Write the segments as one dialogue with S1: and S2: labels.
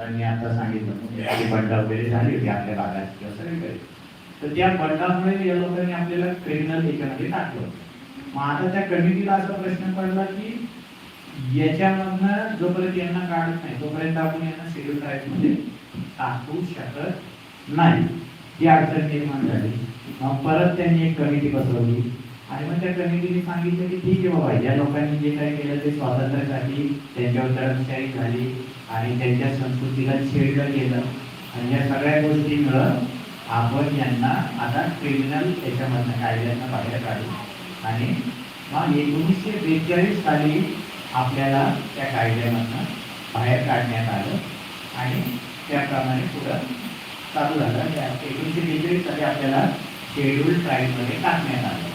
S1: त्यांनी आता सांगितलं म्हणजे बंडा वगैरे झाली होती आपल्या भागात किंवा सगळीकडे. तर त्या बंडामुळे या लोकांनी आपल्याला क्रिमिनल याच्यामध्ये टाकलं. मग आता त्या कमिटीला असा प्रश्न पडला की याच्यामधनं जोपर्यंत यांना काढत नाही तोपर्यंत आपण यांना शेड्यूल मध्ये टाकू शकत नाही. ती अडचण निर्माण झाली. मग परत त्यांनी एक कमिटी बसवली. आणि मग त्या कमिटीने सांगितलं की ठीक आहे बाबा या लोकांनी जे काही केलं ते स्वातंत्र्यासाठी त्यांच्यावर दडपशाही झाली आणि त्यांच्या संस्कृतीला छेडलं गेलं आणि या सगळ्या गोष्टीमुळं आपण यांना आता क्रिमिनल याच्यामधनं कायद्यांना बाहेर काढू. आणि मग एकोणीसशे बेचाळीस साली आपल्याला त्या कायद्यामधनं बाहेर काढण्यात आलं. आणि त्याप्रमाणे पुढं चालू झालं. त्या एकोणीसशे बेचाळीस साली आपल्याला शेड्यूल ट्राईबमध्ये टाकण्यात आलं.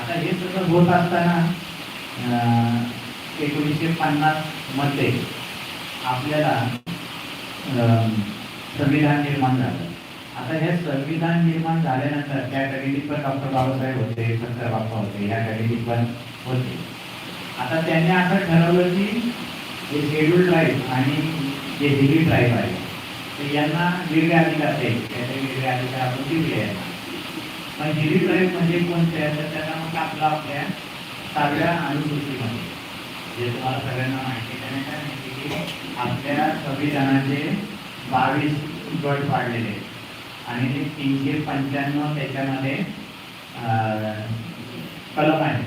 S1: आता हे सगळं होत असताना एकोणीसशे पन्नासमध्ये आपल्याला संविधान निर्माण झालं. आता हे संविधान निर्माण झाल्यानंतर त्या कमिटीत पण डॉक्टर बाबासाहेब होते शंकर बाप्पा होते या कमिटीत पण होते. आता त्यांनी असं ठरवलं की जे शेड्यूल ट्राईब आणि जे हिली ट्राईब आहे तर यांना वेगळे अधिकार द्यायचे. त्याचे वेगळे अधिकार आपण दिले यांना पण हिली ट्राईब म्हणजे कोणते आहे तर त्यांना मग आपला आपल्या सहाव्या अनुसूचीमध्ये जे तुम्हाला सगळ्यांना माहिती आहे, काय माहिती की आपल्या संविधानाचे बावीस गट पाडलेले आहेत. आणि ते तीनशे पंच्याण्णव त्याच्यामध्ये कलम आहे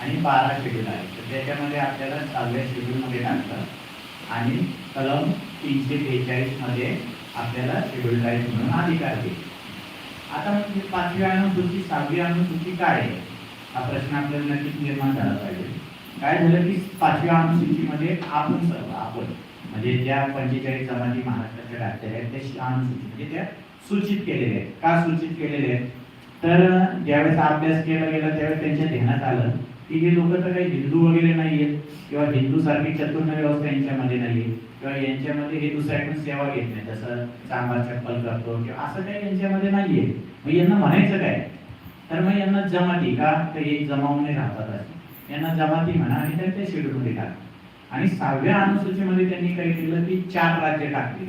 S1: आणि बारा शेड्यूल आहे तर त्याच्यामध्ये आपल्याला सहाव्या शेड्यूलमध्ये टाकतात. आणि कलम तीनशे बेचाळीसमध्ये आपल्याला शेड्यूल राईट म्हणून अधिकार देईल. आता मग पाचवी अनुसूची सहावी अनुसूची काय आहे? हा प्रश्न आपल्याला नक्कीच निर्माण झाला पाहिजे. काय झालं की पाचव्या अनुसूचीमध्ये आपण सर्व आपण म्हणजे ज्या पंचेचाळीस जमाती महाराष्ट्राच्या राज्य आहेत त्या अनुसूची म्हणजे त्या सूचित केलेले आहेत. का सूचित केलेले आहेत? तर ज्यावेळेस अभ्यास केला गेला त्यावेळेस त्यांच्या ध्यानात आलं. की हे लोक तर काही हिंदू वगैरे नाहीयेत किंवा हिंदू सारखी चतुर्ण व्यवस्था यांच्यामध्ये नाहीये किंवा यांच्यामध्ये हे दुसऱ्याकडून सेवा घेत नाही जसं चांबा चप्पल करतो किंवा असं काही यांच्यामध्ये नाहीये मग यांना म्हणायचं काय? तर मग यांना जमाती का? तर हे जमावणे राहतात यांना जमाती म्हणा आणि त्यांच्या शेड्यूलमध्ये टाका. आणि सहाव्या अनुसूचीमध्ये त्यांनी काय केलं की चार राज्य टाकली.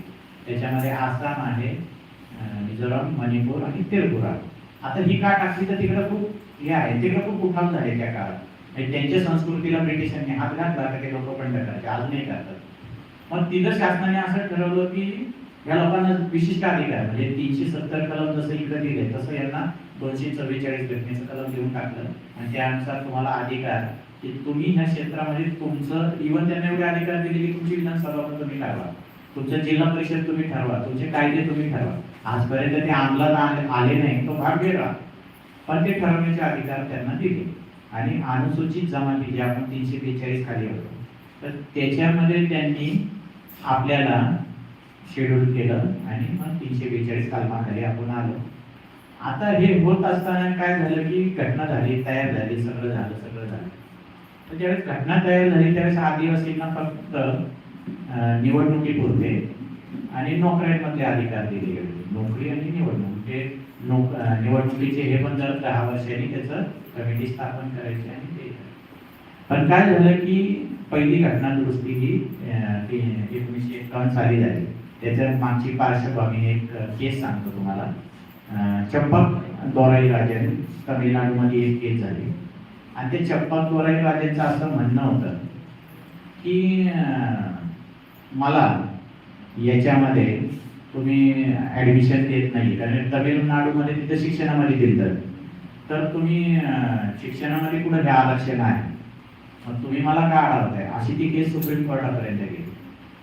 S1: त्याच्यामध्ये आसाम आहे मिझोराम मणिपूर आणि त्रिपुरा. आता ही का टाकली तर तिकडे खूप हे आहे. तिकडे खूप उठाव झाले त्या काळात. म्हणजे त्यांच्या संस्कृतीला ब्रिटिशांनी हात घातला तर ते लोक बंद करायचे नाही करतात. मग तिथं शासनाने असं ठरवलं की या लोकांना विशिष्ट अधिकार म्हणजे तीनशे सत्तर कलम जसं इकडे दिले तसं यांना दोनशे चव्वेचाळीस घटनेचं कलम देऊन टाकलं. आणि त्यानुसार तुम्हाला अधिकार की तुम्ही ह्या क्षेत्रामध्ये तुमचं इव्हन त्यांना एवढे अधिकार दिले की तुमची विधानसभा पण तुम्ही ठरवा तुमचं जिल्हा परिषद तुम्ही ठरवा तुमचे कायदे तुम्ही ठरवा. आजपर्यंत ते अंमलात आले आले नाही तो भाग वेगळा. पण ते ठरवण्याचे अधिकार त्यांना दिले. आणि अनुसूचित जमाती जे आपण तीनशे बेचाळीस खाली होतो तर त्याच्यामध्ये त्यांनी आपल्याला शेड्यूल केलं आणि मग तीनशे बेचाळीस कलमाखाली आपण आलो. आता हे होत असताना काय झालं की घटना झाली तयार झाली सगळं झालं सगळं झालं. तर ज्यावेळेस घटना तयार झाली त्यावेळेस आदिवासींना फक्त निवडणुकीपुरते आणि नोकऱ्यांमधले अधिकार दिले गेले. नोकरी आणि निवडणूक. ते नोक निवडणुकीचे हे पण जर दहा वर्षांनी त्याचं कमिटी स्थापन करायची आणि ते पण काय झालं की पहिली घटना दुरुस्ती ही एकोणीसशे एकावन्न साली झाली. त्याच्या मागची पार्श्वभूमी एक केस सांगतो तुम्हाला. चंपक दोराई राजन तमिळनाडूमध्ये एक केस झाली. आणि ते चंपक दोराई राजांचं असं म्हणणं होतं की मला याच्यामध्ये तुम्ही ऍडमिशन देत नाही. कारण तमिळनाडूमध्ये तिथं शिक्षणामध्ये दिलं तर तुम्ही शिक्षणामध्ये कुठं हे आरक्षण आहे? मग तुम्ही मला का अडवताय? अशी ती केस सुप्रीम कोर्टापर्यंत गेली.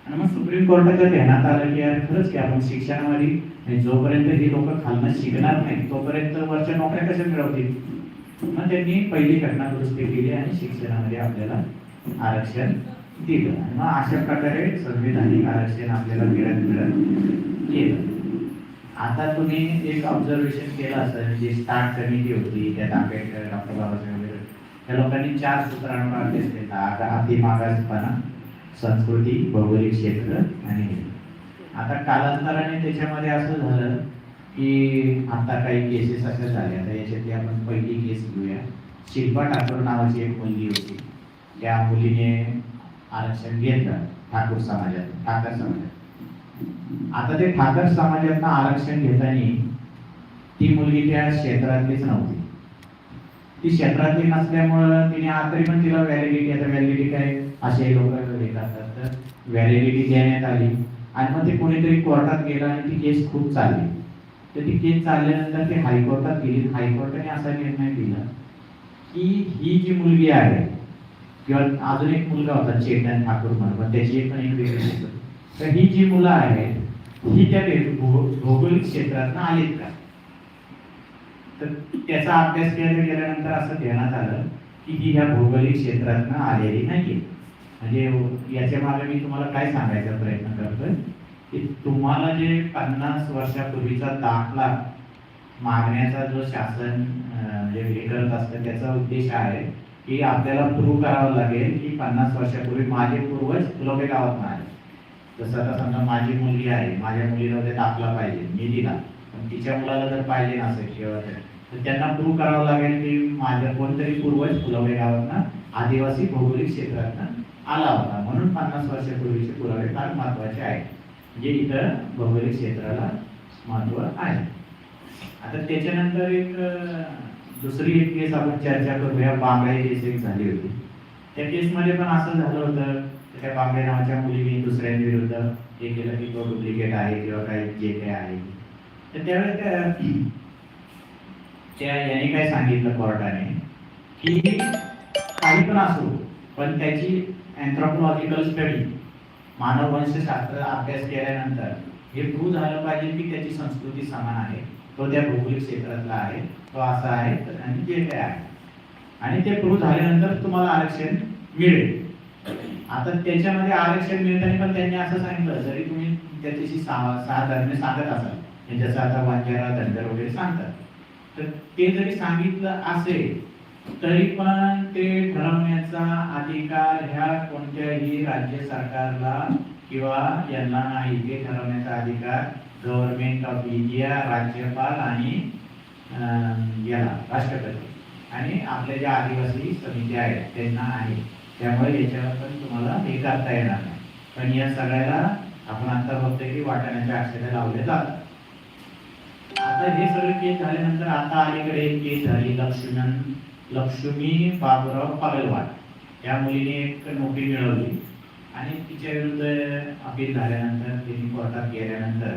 S1: आणि मग सुप्रीम कोर्टाच्या ध्यानात आलं की यार खरंच की आपण शिक्षणामध्ये जोपर्यंत ही लोक खालनं शिकणार नाही तोपर्यंत वरच्या नोकऱ्या कशा मिळवतील? मग त्यांनी पहिली घटना दुरुस्ती केली आणि शिक्षणामध्ये आपल्याला आरक्षण ठीक आहे मग अशा प्रकारे संविधानिक आरक्षण आपल्याला मिळत मिळत गेलं. आता तुम्ही एक ऑब्झर्वेशन केलं असेल जी स्टार्ट कमिटी होती त्यात आंबेडकर डॉक्टर बाबासाहेब वगैरे त्या लोकांनी चार सूत्रांवर अभ्यास केला आता अतिमागासपणा संस्कृती भौगोलिक क्षेत्र आणि आता कालांतराने त्याच्यामध्ये असं झालं की आता काही केसेस अशा झाल्या. आता याच्यातली आपण पहिली केस घेऊया शिल्पा ठाकूर नावाची एक मुलगी होती. त्या मुलीने आरक्षण घेतलं ठाकूर समाजात ठाकर समाजात. आता ते ठाकर समाजातनं आरक्षण घेताना ती मुलगी त्या क्षेत्रातलीच नव्हती. ती क्षेत्रातली नसल्यामुळं तिने आतरी पण तिला व्हॅलिडिटी आता व्हॅलिडिटी काय? असे लोक हे करतात. तर व्हॅलिडिटी देण्यात आली. आणि मग ते कोणीतरी कोर्टात गेलं आणि ती केस खूप चालली. तर ती केस चालल्यानंतर ती हायकोर्टात गेली. हायकोर्टाने असा निर्णय दिला की ही जी मुलगी आहे किंवा अजून एक मुलगा होता चेतन ठाकूर म्हणून पण त्याची एक पण एक वेगळी होती. तर ही जी मुलं आहेत ही त्या भौगोलिक क्षेत्रात आलीत का? तर त्याचा अभ्यास केला गेल्यानंतर असं ध्यानात आलं की ही ह्या भौगोलिक क्षेत्रात आलेली नाहीये. म्हणजे याच्या मागे मी तुम्हाला काय सांगायचा प्रयत्न करतोय? की तुम्हाला जे पन्नास वर्षापूर्वीचा दाखला मागण्याचा जो शासन जे म्हणजे हे करत असतं त्याचा उद्देश आहे की आपल्याला प्रूव्ह करावं लागेल की पन्नास वर्षापूर्वी माझे पूर्वज फुलोबे गावात आले जसं आता समजा माझी मुलगी आहे माझ्या मुलीला ते दाखला पाहिजे मी दिला. पण तिच्या मुलाला जर पाहिजे नसेल किंवा तर त्यांना प्रूव्ह करावं लागेल की माझ्या कोणतरी पूर्वज फुलोबे गावातनं आदिवासी भौगोलिक क्षेत्रातनं आला होता. म्हणून पन्नास वर्षापूर्वीचे पुरावे फार महत्त्वाचे आहेत. म्हणजे इथं भौगोलिक क्षेत्राला महत्त्व आहे. आता त्याच्यानंतर एक दुसरी एक केस आपण चर्चा करूया. बांगडे केस एक झाली होती. त्या केसमध्ये पण असं झालं होतं त्या बांगडे नावाच्या मुलीने दुसऱ्यांविरुद्ध हे केलं की तो डुप्लिकेट आहे किंवा काही जे काही आहे. तर त्यावेळेस त्या याने काय सांगितलं कोर्टाने? की काही पण असो पण त्याची अँथ्रोपॉलॉजिकल स्टडी मानववंशशास्त्र अभ्यास केल्यानंतर हे प्रूव्ह झालं पाहिजे की त्याची संस्कृती समान आहे. तो त्या भौगोलिक क्षेत्रातला आहे. तो असा आहे तर- आणि जे काय आहे. आणि ते प्रूव्ह झाल्यानंतर तुम्हाला आरक्षण मिळेल. आता त्याच्यामध्ये आरक्षण मिळताना पण त्यांनी असं सांगितलं जरी तुम्ही त्याच्याशी सहा धर्मे सांगत असाल म्हणजे जसं आता बंजारा धनगर वगैरे सांगतात तर ते जरी सांगितलं असेल तरी पण ते ठरवण्याचा अधिकार ह्या कोणत्याही राज्य सरकारला किंवा यांना नाही. ते ठरवण्याचा अधिकार गव्हर्नमेंट ऑफ इंडिया राज्यपाल आणि याला राष्ट्रपती. आणि आपल्या ज्या आदिवासी समिती आहेत त्यांना आहे. त्यामुळे याच्यावर पण तुम्हाला हे करता येणार नाही. पण या सगळ्याला आपण आता बघतोय की वाटाण्याच्या अक्षरे लावले जातात. आता हे सगळे केस झाल्यानंतर आता अलीकडे एक केस झाली लक्ष्मण लक्ष्मी बाबुराव पागलवाड या मुलीने एक नोकरी मिळवली. आणि तिच्या विरुद्ध अपील झाल्यानंतर तिने कोर्टात गेल्यानंतर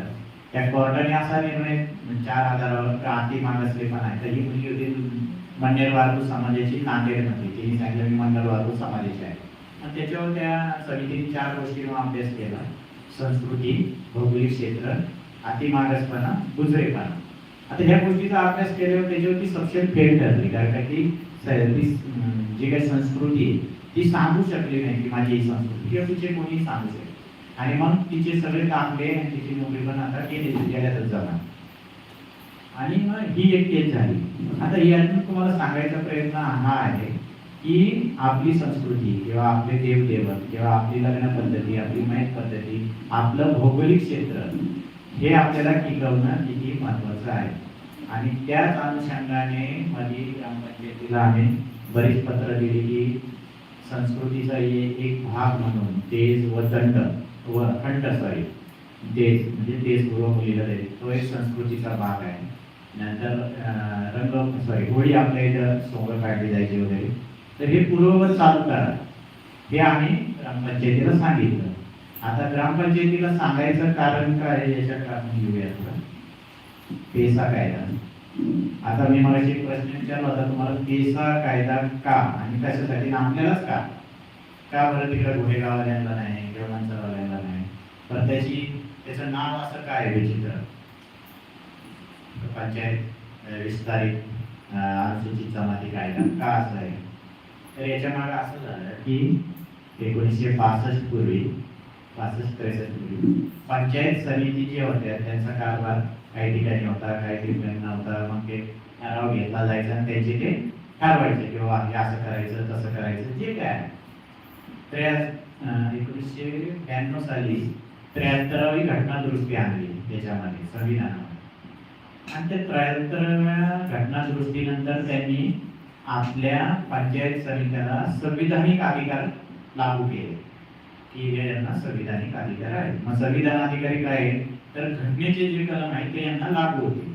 S1: त्या कोर्टाने असा निर्णय चार हजारावर आर्थिक मागासले पण आहे. तर ही मुलगी होती मंडेर वारकू समाजाची नांदेडमध्ये. तिने सांगितलं मी मंडळ वारकू समाजाची आहे. आणि त्याच्यावर त्या समितीने चार गोष्टींवर अभ्यास केला. संस्कृती भौगोलिक क्षेत्र अतिमागासपणा गुजरेपणा. आता ह्या गोष्टीचा अभ्यास केल्यावर त्याच्यावरती सक्षम फेल ठरली. कारण का ती जी काही संस्कृती आहे, ती सांगू शकली नाही की माझी ही संस्कृती. किंवा तिचे कोणी सांगू शकते आणि मग तिचे सगळे दाखले आणि तिची नोकरी पण आता केली गेल्यातच जाणार. आणि मग ही एक केस झाली. आता यातून तुम्हाला सांगायचा प्रयत्न हा आहे की आपली संस्कृती किंवा आपले देवदेवत किंवा आपली लग्न पद्धती आपली माहीत पद्धती आपलं भौगोलिक क्षेत्र हे आपल्याला टिकवणं किती महत्वाचं आहे. आणि त्याच अनुषंगाने माझी ग्रामपंचायतीला आम्ही बरीच पत्र दिली की संस्कृतीचा एक भाग म्हणून तेज व दंड व अखंड सॉरी देश म्हणजे देश देशपूर्व मुलीला देश तो एक संस्कृतीचा भाग आहे. नंतर रंग सॉरी होळी आपल्या इथं समोर काढली जायची वगैरे. तर हे पूर्ववत चालू करा. हे आम्ही ग्रामपंचायतीला सांगितलं. आता ग्रामपंचायतीला सांगायचं कारण काय आहे याच्यात आपण घेऊया पेसा कायदा. आता मी मला एक प्रश्न विचारला होता तुम्हाला पेसा कायदा का आणि कशासाठी? आपल्यालाच का? का बरं तिकडे घोडेगाववाल्यांना नाही किंवा माणसावाल्यांना नाही. पण त्याची त्याचं नाव असं काय आहे विचित्र? पंचायत विस्तारित अनुसूचित जमाती कायदा का असं आहे? तर याच्या मागे असं झालं की एकोणीसशे पासष्ट पूर्वी पासष्ट त्रेसष्ट पूर्वी पंचायत समिती जे होत्या त्यांचा कारभार काही ठिकाणी होता काही ठिकाणी नव्हता. मग ते ठराव घेतला जायचा आणि त्यांचे ते ठरवायचे की बाबा हे असं करायचं तसं करायचं जे काय आहे. एकोणीसशे ब्याण्णव साली त्र्याहत्तरावी घटना दुरुस्ती आणली त्याच्यामध्ये संविधानामध्ये. आणि त्या त्र्याहत्तराव्या घटना दुरुस्तीनंतर त्यांनी आपल्या पंचायत समित्याला संविधानिक अधिकार लागू केले. की हे यांना संविधानिक अधिकार आहे मग संविधान अधिकारी काय आहे तर घटनेचे जे कलम आहेत ते यांना लागू होते.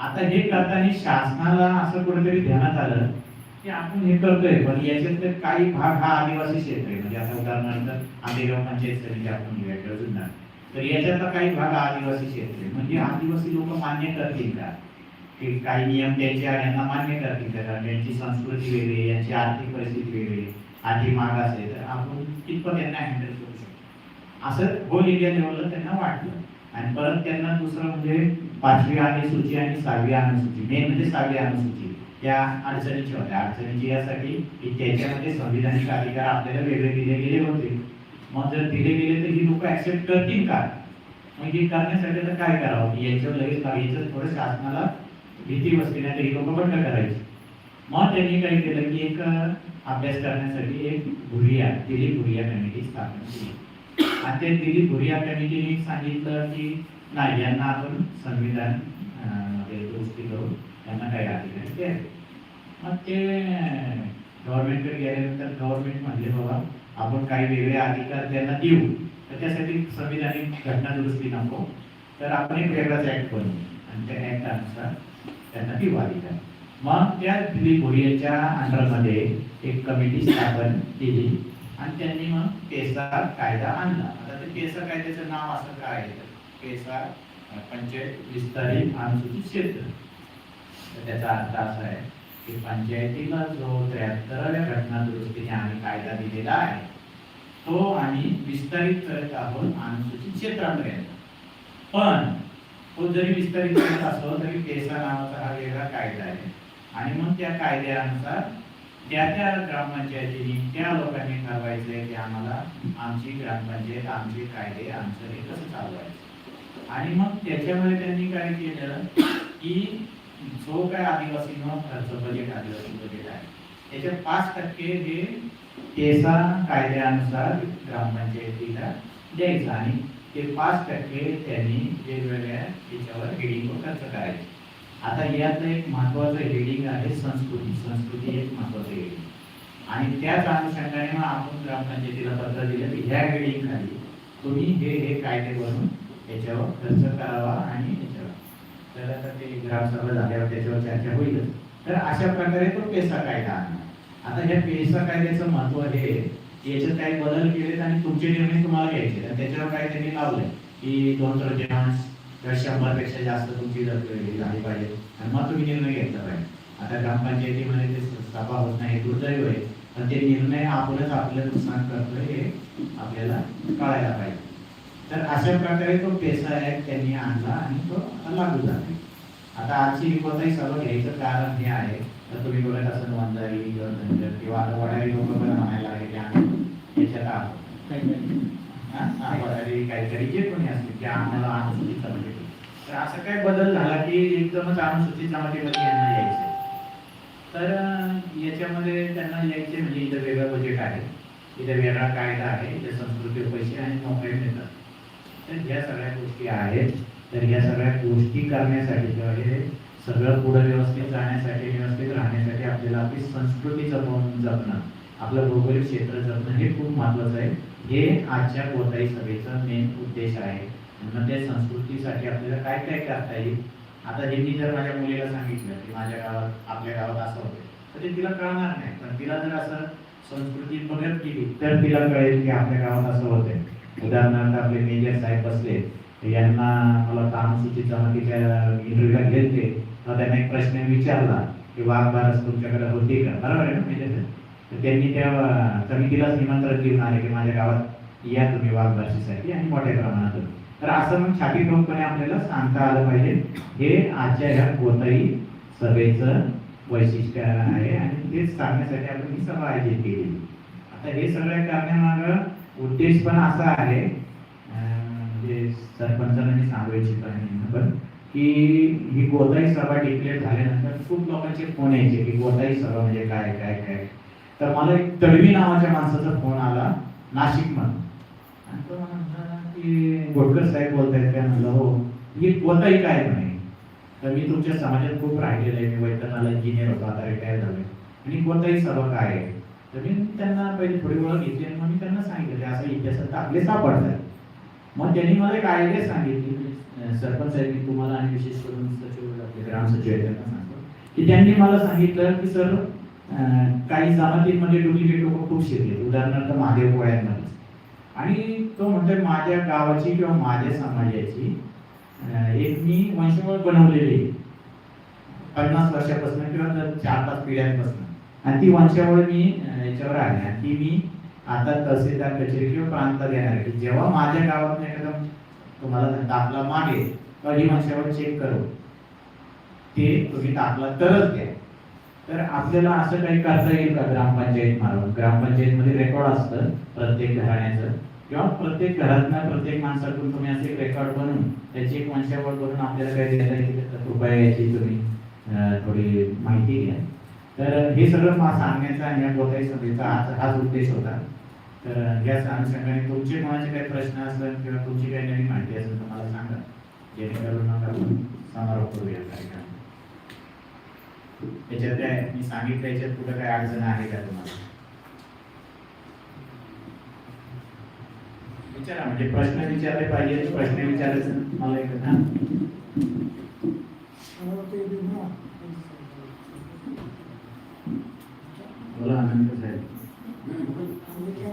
S1: आता हे करताना शासनाला असं कुठेतरी ध्यानात आलं की आपण हे करतोय पण याच्यातले काही भाग हा आदिवासी क्षेत्र आहे. म्हणजे आता उदाहरणार्थ आंबेगाव पंचायत समिती आपण घेऊया किंवा जुन्नर तर याच्यातला काही भाग हा आदिवासी क्षेत्र आहे. म्हणजे आदिवासी लोक मान्य करतील का? की काही नियम त्यांचे यांना मान्य करतील का? कारण यांची संस्कृती वेगळी यांची आर्थिक परिस्थिती वेगळी आहे, आर्थिक मागास आहे तर आपण कितपत यांना हँडल करू शकतो? असं होल इंडिया लेवलला त्यांना वाटलं. आणि परत त्यांना दुसरं म्हणजे पाचवी अनुसूची आणि सहावी अनुसूची मेन म्हणजे सहावी अनुसूची त्या अडचणीच्या होत्या अडचणीची यासाठी की त्याच्यामध्ये संविधानिक अधिकार आपल्याला वेगळे दिले गेले होते. मग जर दिले गेले तर ही लोक ऍक्सेप्ट करतील का? मग हे करण्यासाठी तर काय करावं? की याच्यावर लगेच याच्यात थोडं शासनाला भीती बसली नाही तर ही लोक बंद करायची. मग त्यांनी काय केलं की एक अभ्यास करण्यासाठी एक भुरिया दिलीप भुरिया कमिटी स्थापन केली. आणि त्या दिलीप भुरिया कमिटीने सांगितलं की नाही यांना आपण संविधान गोष्टी करून त्यांना काही नाही. ते मग ते गव्हर्नमेंटकडे गेल्यानंतर गव्हर्नमेंट म्हणले बाबा आपण काही वेगळे अधिकार त्यांना देऊ. तर त्यासाठी संविधानिक घटना दुरुस्ती नको. तर आपण एक वेगळाच ऍक्ट बनवू. आणि त्या ऍक्ट अनुसार त्यांना देऊ अधिकार. मग त्या दिलीप भोरियाच्या अंडरमध्ये एक कमिटी स्थापन केली आणि त्यांनी मग पेसा कायदा आणला. आता ते पेसा कायद्याचं नाव असं काय आहे? पेसा पंचायत विस्तारित अनुसूचित क्षेत्र. तर त्याचा अर्थ असा आहे की पंचायतीला जो त्र्याहत्तराव्या घटना दुरुस्तीने आम्ही कायदा दिलेला आहे तो आम्ही विस्तारित करत आहोत अनुसूचित क्षेत्रापर्यंत पण तो जरी विस्तारित करत असलो तरी पेसा नावाचा हा वेगळा कायदा आहे. आणि मग त्या कायद्यानुसार त्या त्या ग्रामपंचायतीने त्या लोकांनी ठरवायचंय की आम्हाला आमची ग्रामपंचायत आमचे कायदे आमचं हे कसं चालवायचं? आणि मग त्याच्यामध्ये त्यांनी काय केलं की जो काय आदिवासींना खर्च बजेट आदिवासी बजेट आहे. त्याच्या पाच टक्के हे पेसा कायद्यानुसार ग्रामपंचायतीला द्यायचं आणि ते पाच टक्के त्यांनी वेगवेगळ्या याच्यावर हेडिंगवर खर्च करायचे. आता यातलं एक महत्वाचं हेडिंग आहे संस्कृती. संस्कृती एक महत्वाचं हेडिंग आणि त्याच अनुषंगाने मग आपण ग्रामपंचायतीला पत्र दिलं की ह्या हेडिंग खाली तुम्ही हे हे कायदे बनवून त्याच्यावर खर्च करावा आणि आपल्याला तर ते ग्रामसभा झाल्यावर त्याच्यावर चर्चा होईलच तर अशा प्रकारे तो पेसा कायदा आणला. आता ह्या पेसा कायद्याचं महत्त्व हे याच्यात काही बदल केलेत आणि तुमचे निर्णय तुम्हाला घ्यायचे आणि त्याच्यावर काय त्यांनी लावलंय की दोन तृतीयांश शंभरपेक्षा जास्त तुमची झाली पाहिजे. आणि मग तुम्ही निर्णय घेतला पाहिजे. आता ग्रामपंचायतीमध्ये ते सभा होत नाही दुर्दैव आहे. पण ते निर्णय आपणच आपलं नुकसान करतोय हे आपल्याला कळायला पाहिजे. तर अशा प्रकारे तो पेसा ऍक्ट त्यांनी आणला आणि तो लागू झाला आता आजची कोणताही सर्व घ्यायचं कारण हे आहे. तर तुम्ही बोलत असाल वंजारी किंवा आता वडारी लोक पण म्हणायला लागले की आम्ही याच्यात आहोत. वडारी काहीतरी जे कोणी असतील की आम्हाला अनुसूचित तर असं काय बदल झाला की एकदमच अनुसूचित जमातीमध्ये यांना यायचं तर याच्यामध्ये त्यांना यायचे म्हणजे इथं वेगळं बजेट आहे. इथं वेगळा कायदा आहे इथे संस्कृती पैसे आणि नोकरी मिळतात. तर ह्या सगळ्या गोष्टी आहेत. तर ह्या सगळ्या गोष्टी करण्यासाठी किंवा हे सगळं पुढे व्यवस्थित जाण्यासाठी व्यवस्थित राहण्यासाठी आपल्याला आपली संस्कृती जपवून जपणं आपलं भौगोलिक क्षेत्र जपणं हे खूप महत्वाचं आहे. हे आजच्या कोणताही सभेचा मेन उद्देश आहे. म्हणून त्या संस्कृतीसाठी आपल्याला काय काय करता येईल? आता हे मी जर माझ्या मुलीला सांगितलं की माझ्या गावात आपल्या गावात असं होतं तर ते तिला कळणार नाही. पण तिला जर असं संस्कृती बघत केली तर तिला कळेल की आपल्या गावात असं होतंय. उदाहरणार्थ आपले मेजर साहेब बसले तर यांना मला कामसूची अनुसूचित जमातीच्या इंटरव्ह्यूला घेतले. तर त्यांना एक प्रश्न विचारला की वाघ बारस तुमच्याकडे होती का? बरोबर आहे ना मेजर साहेब? तर त्यांनी त्या समितीलाच निमंत्रण देऊन आले की माझ्या गावात या तुम्ही वाघबारशीसाठी आणि मोठ्या प्रमाणात तर असं मग छापी ठोकपणे आपल्याला सांगता आलं पाहिजे हे आजच्या ह्या कोणताही सभेचं वैशिष्ट्य आहे आणि तेच सांगण्यासाठी आपण ही सभा आयोजित केली आता हे सगळ्या करण्यामागं उद्देश पण असा आहे म्हणजे सरपंचांना सांगू इच्छितो आहे पण की ही गोदाई सभा डिक्लेअर झाल्यानंतर खूप लोकांचे फोन यायचे की गोदाई सभा म्हणजे काय काय काय. तर मला एक तडवी नावाच्या माणसाचा फोन आला नाशिक मधून आणि तो म्हणला की गोडकर साहेब बोलतायत काय? म्हणलं हो. ही गोदाई काय म्हणे तर मी तुमच्या समाजात खूप राहिलेलं आहे. मी वैतनाला इंजिनियर होतो आता रिटायर झालोय. आणि कोणताही सभा काय आहे? तर मी त्यांना पहिले थोडी ओळख घेतली आणि मग मी त्यांना सांगितलं असं इतिहासात आपले सापडतात. मग त्यांनी मला एक आयडिया सांगितली सरपंच आहे मी तुम्हाला आणि विशेष करून सचिव आपले ग्राम सचिव आहे त्यांना सांगतो. की त्यांनी मला सांगितलं की सर काही जमातींमध्ये म्हणजे डुप्लिकेट लोक खूप शिरले उदाहरणार्थ महादेव पोळ्यांमध्ये आणि तो म्हणतोय माझ्या गावाची किंवा माझ्या समाजाची एक मी वंशमूळ बनवलेली पन्नास वर्षापासून किंवा चार पाच पिढ्यांपासून. आणि ती वंशावळ मी याच्यावर आहे की ती मी आता तहसीलदार कचेरी किंवा प्रांत येणार आहे. की जेव्हा माझ्या गावात एखादा तुम्हाला दाखला मागेल तर ही वंशावळ चेक करू ते तुम्ही दाखला तरच द्या तर आपल्याला असं काही करता येईल का ग्रामपंचायत मार्फत? ग्रामपंचायतमध्ये रेकॉर्ड असतं प्रत्येक घराण्याचं. किंवा प्रत्येक घरातनं प्रत्येक माणसाकडून तुम्ही असे एक रेकॉर्ड बनवून त्याची एक वंशावळ करून आपल्याला काही द्यायला येईल तर कृपया याची तुम्ही थोडी माहिती घ्या. तर हे सगळं मला सांगण्याचा आणि या गोताई सभेचा हाच हाच उद्देश होता. तर या अनुषंगाने तुमचे कोणाचे काही प्रश्न असतात किंवा तुमची काही नवीन माहिती असेल तर मला सांगा. जेणेकरून मग आपण समारोप करूया कार्यक्रम त्याच्यात काय मी सांगितलं याच्यात कुठं काय अडचण आहे का तुम्हाला? विचारा म्हणजे प्रश्न विचारले पाहिजे प्रश्न विचारायचं. मला एक ना मला आनंद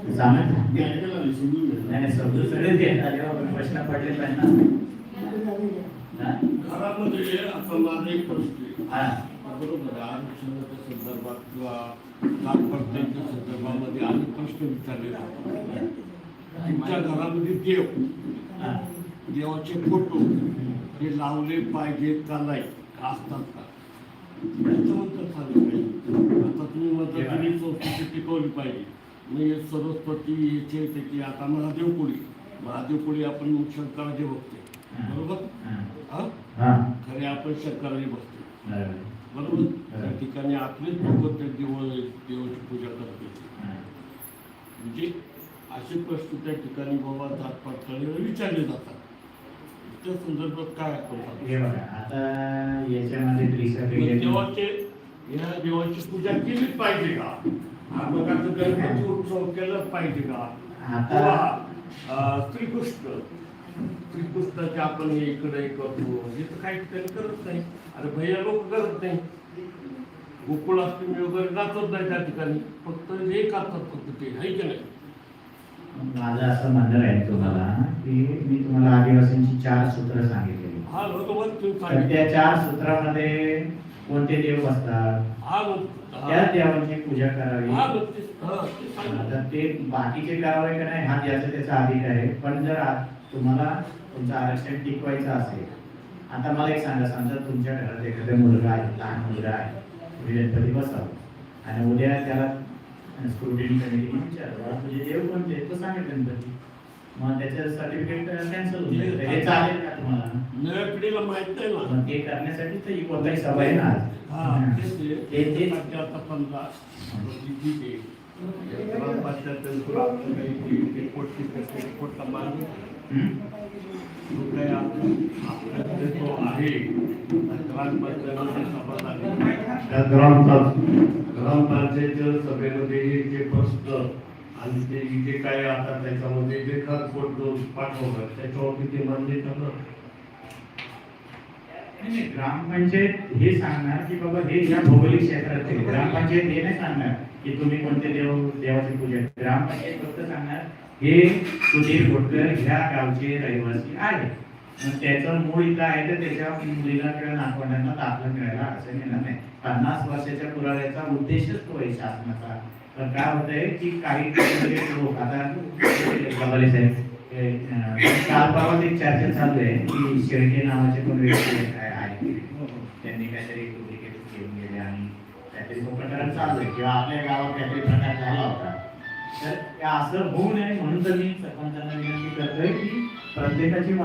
S1: झाला समजून सगळे ते प्रश्न पडले
S2: घरामध्ये आता माझा एक प्रश्न बरोबर आरक्षणाच्या संदर्भात किंवा संदर्भामध्ये आम्ही प्रश्न विचारले तुमच्या घरामध्ये देव. देवाचे फोटो हे लावले पाहिजेत का नाही? असतात का? टिकवली पाहिजे म्हणजे सरस्वती याचे त्याची आता महादेवपुळी महादेवपुळी आपण शंकराचे बघते बरोबर
S1: हा.
S2: खरे आपण शंकराचे बघतो
S1: बरोबर.
S2: त्या ठिकाणी आपलेच लोक त्या देव देवाची पूजा करते म्हणजे असे प्रश्न त्या ठिकाणी बाबा जात पातळीवर विचारले जातात त्या संदर्भात काय?
S1: हे बघा आता याच्यामध्ये
S2: देवाचे या देवाची पूजा केलीच पाहिजे का? आता गणपती उत्सव केलाच पाहिजे का?
S1: आता
S2: किंवा अं, श्रीकृष्ण. श्रीकृष्णाचे आपण हे इकडे हे करतो. हे तर काही ठिकाणी करत नाही. अरे भैया लोक करत नाही. गोकुळाष्टमी वगैरे नाचत नाही त्या ठिकाणी. फक्त हे करतात फक्त ते आहे की नाही?
S1: माझं असं म्हणणं आहे तुम्हाला की मी तुम्हाला आदिवासींची चार सूत्र सांगितलेली
S2: हा
S1: तर
S2: सांगितलं.
S1: त्या चार सूत्रामध्ये कोणते देव असतात
S2: हा
S1: त्या. देवांची पूजा करावी. आता ते बाकीचे कारवाई का नाही हा ज्याचा त्याचा अधिकार आहे पण जर तुम्हाला तुमचं आरक्षण टिकवायचं असेल आता मला एक सांगा समजा तुमच्या घरात एखादा मुलगा आहे लहान मुलगा आहे गणपती बसावं आणि उद्या त्याला स्क्रुटिनी कमिटीने विचारलं. "बाळा, तुझे देव कोणते तो? सांगेल गणपती. मग त्याचं सर्टिफिकेट कॅन्सल होऊन जाईल. तर हे चालेल का तुम्हाला?
S2: नव्या पिढीला माहीत नाही ना.
S1: मग ते करण्यासाठी तर ही कोणताही सभा आहे ना.
S2: हा
S1: आज.
S2: ते.
S1: ते- ते-
S2: ते-
S1: हं?
S2: आप- आपल्याकडे जो आहे ग्रामपंचायतीमध्ये सभा झाली त्या ग्रामपंचायत ग्रामपंचायतीच्या सभेमध्ये हे जे प्रश्न आणि ते इथे काय आता त्याच्यामध्ये जे त्याच्यावरती ते मान्य
S1: ग्रामपंचायत हे सांगणार की बाबा हे या भौगोलिक क्षेत्रात आहे. ग्रामपंचायत हे नाही सांगणार की तुम्ही कोणते देव देवाची पूजा ग्रामपंचायत फक्त सांगणार हे सुधीर घोटकर ह्या गावचे रहिवासी आहे त्याचं मूळ इथं आहे तर त्याच्या मुलीला किंवा नातवंडांना दाखला मिळायला अडचण येणार नाही. पन्नास वर्षाच्या पुराव्याचा उद्देशच तो आहे शासनाचा. तर काय होत आहे की काही म्हणजे लोक आता गबाले साहेब काल परवाच एक चर्चा चालू आहे की शेळके नावाचे पण व्यक्ती आहे आहे. त्यांनी काहीतरी डुप्लिकेट घेऊन गेले आणि काहीतरी तो प्रकार चालू आहे. किंवा आपल्या गावात काहीतरी प्रकार झाला होता. तर असं होऊ नये म्हणून तर मी सरपंचांना विनंती करतोय की प्रत्येकाची